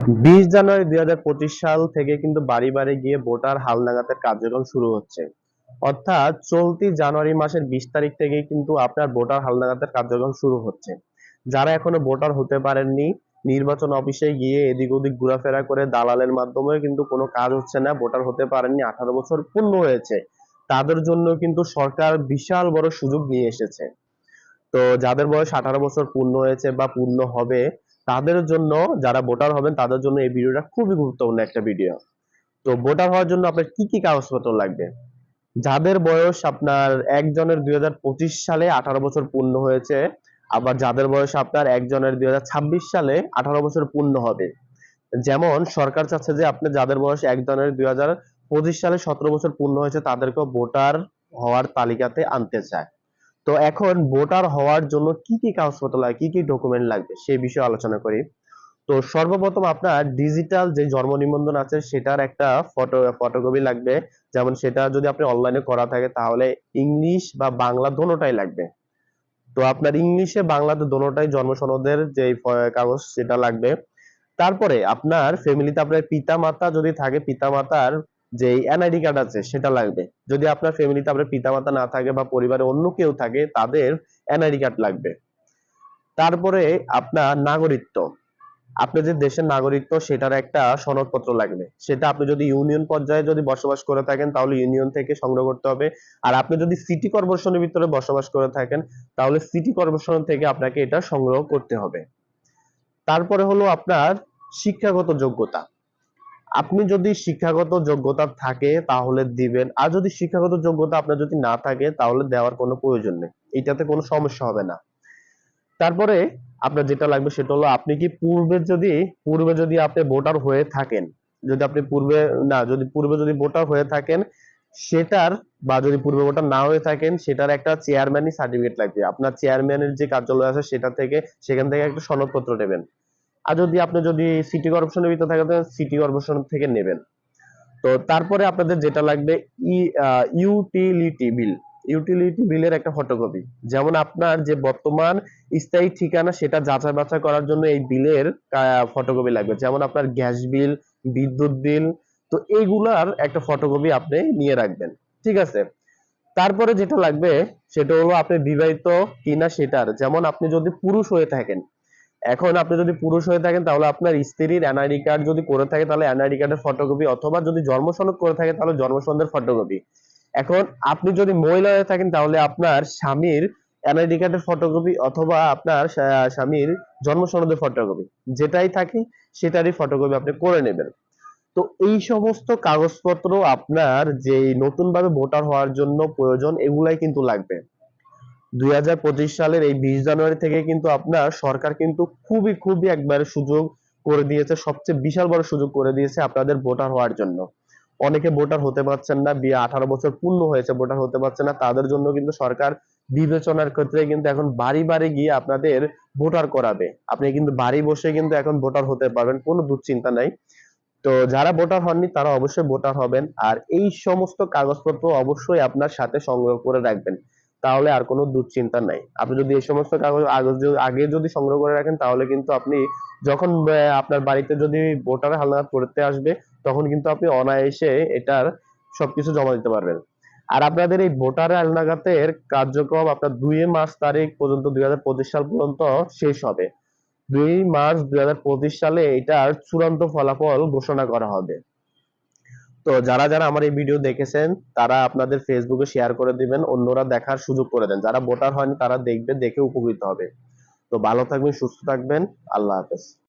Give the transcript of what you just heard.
বিশ জানুয়ারি দুই সাল থেকে কিন্তু বাড়ি বাড়ি গিয়ে ভোটার হালনাগাদের কার্যক্রম শুরু হচ্ছে। অর্থাৎ চলতি জানুয়ারি মাসের বিশ তারিখ থেকে কিন্তু আপনার ভোটার হালনাগাদের কার্যক্রম শুরু হচ্ছে। যারা এখনও ভোটার হতে পারেননি, নির্বাচন অফিসে গিয়ে এদিক ওদিক ঘোরাফেরা করে দালালের মাধ্যমে কিন্তু কোনো কাজ হচ্ছে না, ভোটার হতে পারেননি, আঠারো বছর পূর্ণ হয়েছে। তাদের জন্য কিন্তু সরকার বিশাল বড় সুযোগ নিয়ে এসেছে। তো যাদের বয়স আঠারো বছর পূর্ণ হয়েছে বা পূর্ণ হবে তাদের জন্য যারা ভোটার হবেন, তাদের জন্য এই ভিডিওটা খুবই গুরুত্বপূর্ণ একটা ভিডিও তো ভোটার হওয়ার জন্য আপনার কি কি কাগজপত্র লাগবে? যাদের বয়স আপনার একজনের দুই হাজার পঁচিশ সালে আঠারো বছর পূর্ণ হয়েছে, আবার যাদের বয়স আপনার একজনের দুই হাজার ছাব্বিশ সালে আঠারো বছর পূর্ণ হবে। যেমন সরকার চাচ্ছে যে আপনি যাদের বয়স একজনের দুই হাজার পঁচিশ সালে সতেরো বছর পূর্ণ হয়েছে তাদেরকে ভোটার হওয়ার তালিকাতে আনতে চায়। তো এখন ভোটার হওয়ার জন্য কি কি কাগজপত্র লাগে, কি কি ডকুমেন্ট লাগবে সেই বিষয়ে আলোচনা করি। তো সর্বপ্রথম আপনার ডিজিটাল যে জন্ম নিবন্ধন আছে সেটার একটা ফটো ফটোকপি লাগবে। যেমন সেটা যদি আপনি অনলাইনে করা থাকে তাহলে ইংলিশ বা বাংলা দোনোটাই লাগবে। তো আপনার ইংলিশে বাংলাতে দোনোটাই জন্ম সনদের যে কাগজ সেটা লাগবে। তারপরে আপনার ফ্যামিলিতে আপনার পিতা মাতা যদি থাকে পিতা মাতার যে এনআইডি কার্ড আছে সেটা লাগবে। যদি আপনার ফ্যামিলিতে আপনার পিতামাতা না থাকে বা পরিবারে অন্য কেউ থাকে, তাদের এনআইডি কার্ড লাগবে। তারপরে আপনার নাগরিকত্ব। আপনি যে দেশের নাগরিকত্ব, সেটার একটা সনদপত্র লাগবে। সেটা আপনি যদি ইউনিয়ন পর্যায়ে যদি বসবাস করে থাকেন, তাহলে ইউনিয়ন থেকে সংগ্রহ করতে হবে। আর আপনি যদি সিটি কর্পোরেশনের ভিতরে বসবাস করে থাকেন, তাহলে সিটি কর্পোরেশন থেকে আপনাকে এটা সংগ্রহ করতে হবে। তারপরে হলো আপনার শিক্ষাগত যোগ্যতা। আপনি যদি শিক্ষাগত যোগ্যতা থাকে তাহলে দিবেন, আর যদি শিক্ষাগত যোগ্যতা আপনার যদি না থাকে তাহলে দেওয়ার কোনো প্রয়োজন নেই, এটাতে কোনো সমস্যা হবে না। তারপরে আপনার যেটা লাগবে সেটা হলো আপনি কি পূর্বে যদি পূর্বে যদি আপনি ভোটার হয়ে থাকেন, যদি আপনি পূর্বে, না, যদি পূর্বে যদি ভোটার হয়ে থাকেন, সেটার, বা যদি পূর্বে ভোটার না হয়ে থাকেন, সেটার একটা চেয়ারম্যানই সার্টিফিকেট লাগবে। আপনার চেয়ারম্যানের যে কার্যালয় আছে সেটা থেকে, সেখান থেকে একটা সনদপত্র নেবেন। আর যদি আপনি যদি সিটি কর্পোরেশনের ভিতরে তাহলে সিটি কর্পোরেশন থেকে নেবেন। তো তারপরে আপনাদের যেটা লাগবে ইউটিলিটি বিল ইউটিলিটি বিলের একটা ফটোকপি যেমন আপনার যে বর্তমান স্থায়ী ঠিকানা, সেটা যাচাই বাছাই করার জন্য এই বিলের ফটোকপি লাগবে। যেমন আপনার গ্যাস বিল বিদ্যুৎ বিল তো এইগুলার একটা ফটোকপি আপনি নিয়ে রাখবেন। ঠিক আছে? তারপরে যেটা লাগবে, সেটা হলো আপনি বিবাহিত কিনা সেটার। যেমন আপনি যদি পুরুষ হয়ে থাকেন এখন আপনি যদি পুরুষ হয়ে থাকেন, তাহলে আপনার স্ত্রীর এনআইডি কার্ড যদি করে থাকে, তাহলে এনআইডি কার্ডের ফটোকপি অথবা যদি জন্ম সনদ করে থাকে, তাহলে জন্ম সনদের ফটোকপি এখন আপনি যদি মহিলা হয়ে থাকেন, তাহলে আপনার স্বামীর এনআইডি কার্ডের ফটোকপি অথবা আপনার স্বামীর জন্ম সনদের ফটোকপি যেটাই থাকে, সেটারই ফটোকপি আপনি করে নেবেন। তো এই সমস্ত কাগজপত্র আপনার যে নতুন ভাবে ভোটার হওয়ার জন্য প্রয়োজন, এগুলাই কিন্তু লাগবে। দুই হাজার পঁচিশ সালের এই বিশ জানুয়ারি থেকে কিন্তু আপনার সরকার কিন্তু খুবই খুবই একবারে সুযোগ করে দিয়েছে, সবচেয়ে বিশাল বড় সুযোগ করে দিয়েছে আপনাদের ভোটার হওয়ার জন্য। অনেকে ভোটার হতে পারছেন না, বিয়ে আঠারো বছর পূর্ণ হয়েছে, ভোটার হতে পারছে না, তাদের জন্য কিন্তু সরকার বিবেচনার ক্ষেত্রে কিন্তু এখন বাড়ি বাড়ি গিয়ে আপনাদের ভোটার করাবে। আপনি কিন্তু বাড়ি বসে কিন্তু এখন ভোটার হতে পারবেন, কোনো দুশ্চিন্তা নাই। তো যারা ভোটার হননি, তারা অবশ্যই ভোটার হবেন। আর এই সমস্ত কাগজপত্র অবশ্যই আপনার সাথে সংগ্রহ করে রাখবেন। তাহলে আর কোনো দুশ্চিন্তা নাই। আপনি যদি এই সমস্ত কাগজ, আগে যদি সংগ্রহ করে রাখেন, তাহলে কিন্তু আপনি যখন আপনার বাড়িতে যদি ভোটার হালনাগাদ করতে আসবে, তখন কিন্তু আপনি অনায়াসে এটার সবকিছু জমা দিতে পারবেন। আর আপনাদের এই ভোটার হালনাগাদের কার্যক্রম আপনার দুই মার্চ তারিখ পর্যন্ত, দুই হাজার পঁচিশ সাল পর্যন্ত শেষ হবে। দুই মার্চ দুই হাজার পঁচিশ সালে এটার চূড়ান্ত ফলাফল ঘোষণা করা হবে। তো যারা যারা আমার এই ভিডিও দেখেছেন, তারা আপনাদের ফেসবুকে শেয়ার করে দিবেন, অন্যরা দেখার সুযোগ করে দেন। যারা ভোটার হয়নি, তারা দেখবে, দেখে উপকৃত হবে। তো ভালো থাকবেন, সুস্থ থাকবেন, আল্লাহ হাফেজ।